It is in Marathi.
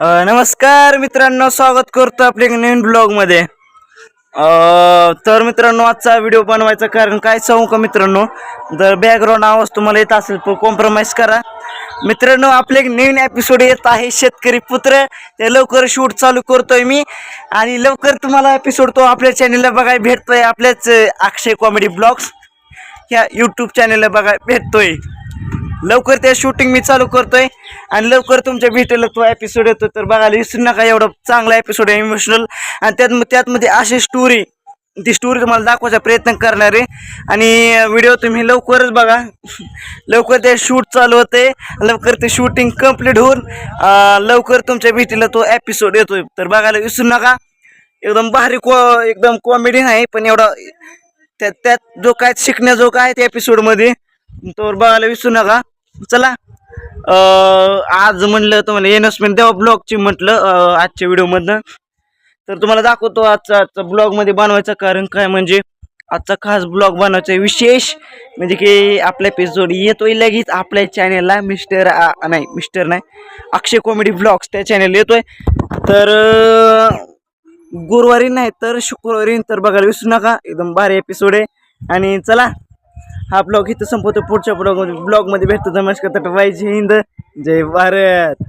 नमस्कार मित्रांनो स्वागत करतो आपल्या नवीन ब्लॉगमध्ये. तर मित्रांनो आजचा व्हिडिओ बनवायचं कारण काय सांगू का मित्रांनो? जर बॅकग्राऊंड आवाज तुम्हाला येत असेल तर कॉम्प्रोमाइज करा. मित्रांनो आपले एक नवीन एपिसोड येत आहे शेतकरी पुत्र. ते लवकर शूट चालू करतोय मी. आणि लवकर तुम्हाला एपिसोड तो आपल्या चॅनलला बघायला भेटतोय आपल्याच अक्षय कॉमेडी ब्लॉग्स ह्या यूट्यूब चॅनलला बघायला भेटतोय. लवकर ते शूटिंग मी चालू करतोय. आणि लवकर तुमच्या भेटेला तो एपिसोड येतो. तर बघायला विसरू नका एवढा चांगला एपिसोड आहे इमोशनल आणि त्यात त्यातमध्ये अशी स्टोरी ती स्टोरी तुम्हाला दाखवायचा प्रयत्न करणार आहे. आणि व्हिडिओ तुम्ही लवकरच बघा. लवकर ते शूट चालू होते लवकर ते शूटिंग कंप्लीट होऊन लवकर तुमच्या भेटीला तो एपिसोड येतोय. तर बघायला विसरू नका. एकदम भारी को एकदम कॉमेडी नाही पण एवढा त्यात त्यात जो काय शिकण्याजोगा आहे त्या एपिसोडमध्ये तोवर बघायला विसरू नका. चला आज म्हणलं तुम्हाला एनसमेंट देवा ब्लॉगची म्हटलं आजच्या व्हिडिओमधनं. तर तुम्हाला दाखवतो आजचा आजचा ब्लॉगमध्ये बनवायचं कारण काय म्हणजे आजचा खास ब्लॉग बनवायचा विशेष म्हणजे की आपला एपिसोड येतोय लगेच आपल्या चॅनेलला मिस्टर नाही मिस्टर नाही अक्षय कॉमेडी ब्लॉग्स त्या चॅनेल येतोय. तर गुरुवारी नाही तर शुक्रवारी तर बघायला विसरू नका. एकदम भारी एपिसोड आहे. आणि चला हा ब्लॉग इथं संपवतो पुढच्या ब्लॉग ब्लॉगमध्ये भेटतो. नमस्कार तर जय हिंद. जय भारत.